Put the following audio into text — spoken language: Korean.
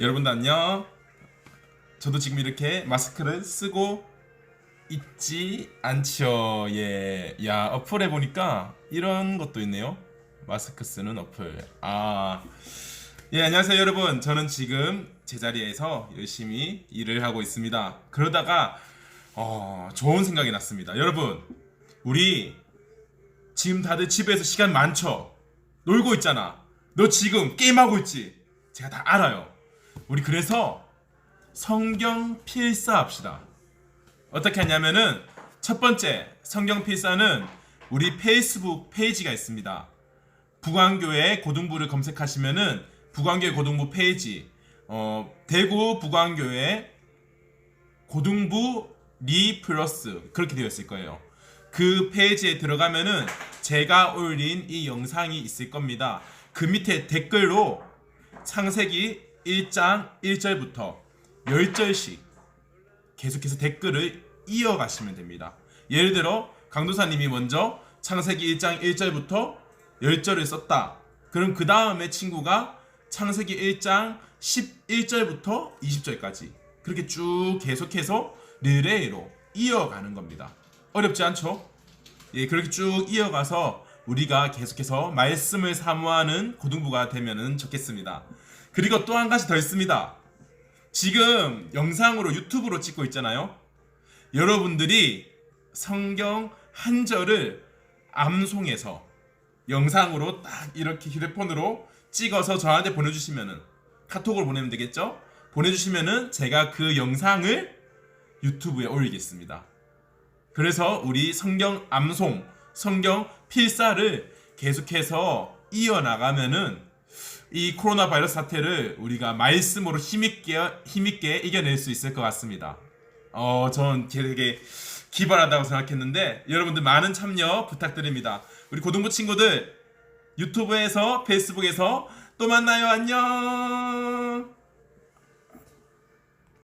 여러분도 안녕. 저도 지금 이렇게 마스크를 쓰고 있지 않죠. 예. 야, 어플에 보니까 이런 것도 있네요. 마스크 쓰는 어플. 아. 예, 안녕하세요, 여러분. 저는 지금 제자리에서 열심히 일을 하고 있습니다. 그러다가 어, 좋은 생각이 났습니다. 여러분, 우리 지금 다들 집에서 시간 많죠? 놀고 있잖아. 너 지금 게임하고 있지? 제가 다 알아요. 우리 그래서 성경 필사 합시다. 어떻게 하냐면은 첫 번째 성경 필사는 우리 페이스북 페이지가 있습니다. 북왕교회 고등부를 검색하시면은 북왕교회 고등부 페이지 어, 대구 북왕교회 고등부 리 플러스 그렇게 되어 있을 거예요. 그 페이지에 들어가면은 제가 올린 이 영상이 있을 겁니다. 그 밑에 댓글로 창세기 1장 1절부터 10절씩 계속해서 댓글을 이어가시면 됩니다. 예를 들어 강도사님이 먼저 창세기 1장 1절부터 10절을 썼다. 그럼 그 다음에 친구가 창세기 1장 11절부터 20절까지 그렇게 쭉 계속해서 릴레이로 이어가는 겁니다. 어렵지 않죠? 예, 그렇게 쭉 이어가서 우리가 계속해서 말씀을 사모하는 고등부가 되면은 좋겠습니다. 그리고 또 한 가지 더 있습니다. 지금 영상으로 유튜브로 찍고 있잖아요. 여러분들이 성경 한 절을 암송해서 영상으로 딱 이렇게 휴대폰으로 찍어서 저한테 보내주시면은 카톡으로 보내면 되겠죠? 보내주시면은 제가 그 영상을 유튜브에 올리겠습니다. 그래서 우리 성경 암송, 성경 필사를 계속해서 이어나가면은 이 코로나 바이러스 사태를 우리가 말씀으로 힘있게, 힘있게 이겨낼 수 있을 것 같습니다. 어, 전 되게 기발하다고 생각했는데 여러분들 많은 참여 부탁드립니다. 우리 고등부 친구들 유튜브에서 페이스북에서 또 만나요. 안녕.